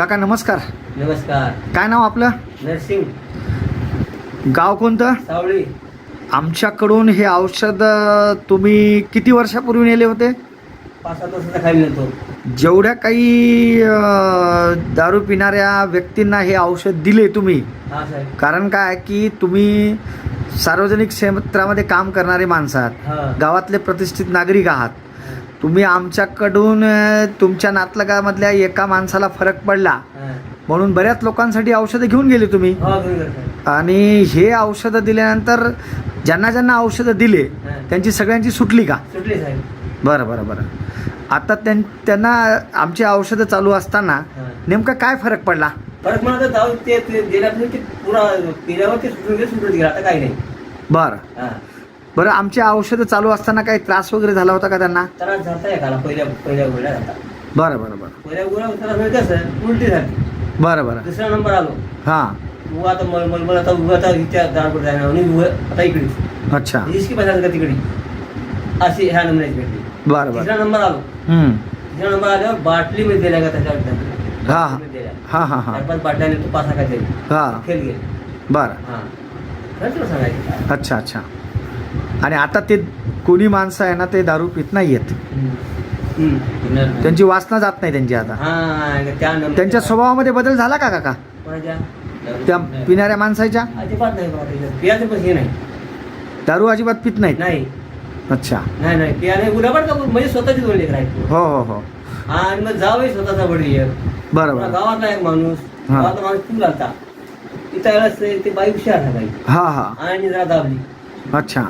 काका नमस्कार. नमस्कार. काय नाव आपलं? नरसिंग. गाव कोणतं? सावळी. आमच्याकडून हे औषध तुम्ही किती वर्षापूर्वी नेले होते? पाच सात वर्षाचा खाली नव्हतो जेवढ्या काही अ, दारू पिणाऱ्या व्यक्तींना हे औषध दिले तुम्ही हा साहेब. कारण काय की तुम्ही सार्वजनिक क्षेत्रामध्ये काम करणारे माणसं आहात. हा. गावातले प्रतिष्ठित नागरिक आहात. तुम्ही आमच्याकडून तुमच्या नातलगामधल्या एका माणसाला फरक पडला. म्हणून बऱ्याच लोकांसाठी औषधं घेऊन गेले तुम्ही. हा. आणि हे औषधं दिल्यानंतर ज्यांना ज्यांना औषधं दिले. त्यांची सगळ्यांची सुटली का? बरं बरं बरं. आता त्यां त्यांना आमची औषधं चालू असताना. नेमका काय फरक पडला? जाऊ ते पुरा सुटून गेलं आता काही नाही. बरं. बरं आमची औषधं चालू असताना काही त्रास वगैरे झाला होता का त्यांना? त्रास एकाला पहिल्या पहिल्या गोळ्या झाला बरं बरं बरं. पहिल्या गोळ्या त्रास म्हणजे कसं उलटी झाली. बरं बरं. दुसरा नंबर आलो. हां. आता मल मल मल आता उगा आता इथे दारपूर जाणार आणि उगा आता इकडे. अच्छा. इसकी का तिकडे. अशी ह्या नंबराची भेटली बरं तिसरा बरं नंबर आलो. हम्म. तिसरा नंबर आल्यावर बाटली मध्ये दिल्या का त्याच्यावर हा, हा. हां हां. हां तो पाच हां. खेळ गेले. बरं. हा. खरंच तुला सांगायचं. अच्छा अच्छा. आणि आता ते कोणी माणसं आहे ना ते दारू पित नाही आहेत. त्यांची वासना जात नाही त्यांची आता. त्यांच्या स्वभावामध्ये बदल झाला का काका? त्या पिणाऱ्या माणसाच्या? दारू अजिबात पित नाही. अच्छा. नाही नाही. पिया नाही उद्या बरं का म्हणजे स्वतःची दोन लेकर आहेत. हो हो हो. आणि मग जावं स्वतःचा वडील एक. बरं पुन्हा बरं गावातला एक माणूस. गावातला माणूस तू लागता वेळेस ते- बाई हुशार बाई. हा हा. आणि जरा दाबली. अच्छा.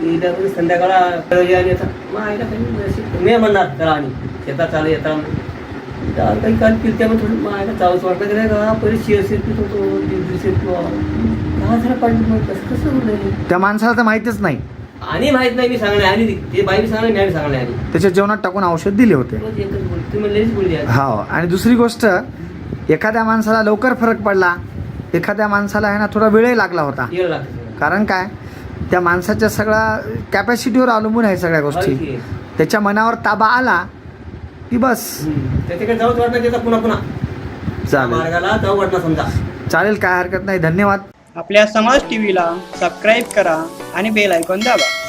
इथं संध्याकाळा आणि मग आईला काही म्हणणार आणि शेतात चालू येता त्याला काही काल पिलत्या मग थोडं मग आईला जाऊच वाटलं की नाही का पहिले पित होतो पिवा दहा पाणी मग कसं कसं होतं त्या माणसाला तर माहितीच नाही. आणि माहीत नाही मी सांगणार आणि ते बाई सांगणार मी आणि सांगणार आणि. त्याच्या जेवणात टाकून औषध दिले होते. आहे. हो आणि दुसरी गोष्ट एखाद्या माणसाला लवकर फरक पडला एखाद्या माणसाला आहे ना थोडा वेळही लागला होता. कारण काय? त्या माणसाच्या सगळा कॅपॅसिटीवर अवलंबून आहे सगळ्या गोष्टी. त्याच्या मनावर ताबा आला की बस. हम्म. त्याच्याकडे जाऊच वाटणार त्याचा पुन्हा पुन्हा. चालेल. मार्गाला जाऊ वाटणार समजा. चालेल काय हरकत नाही. धन्यवाद. आपल्या समाज टीव्हीला सबस्क्राईब करा आणि बेल आयकॉन दाबा.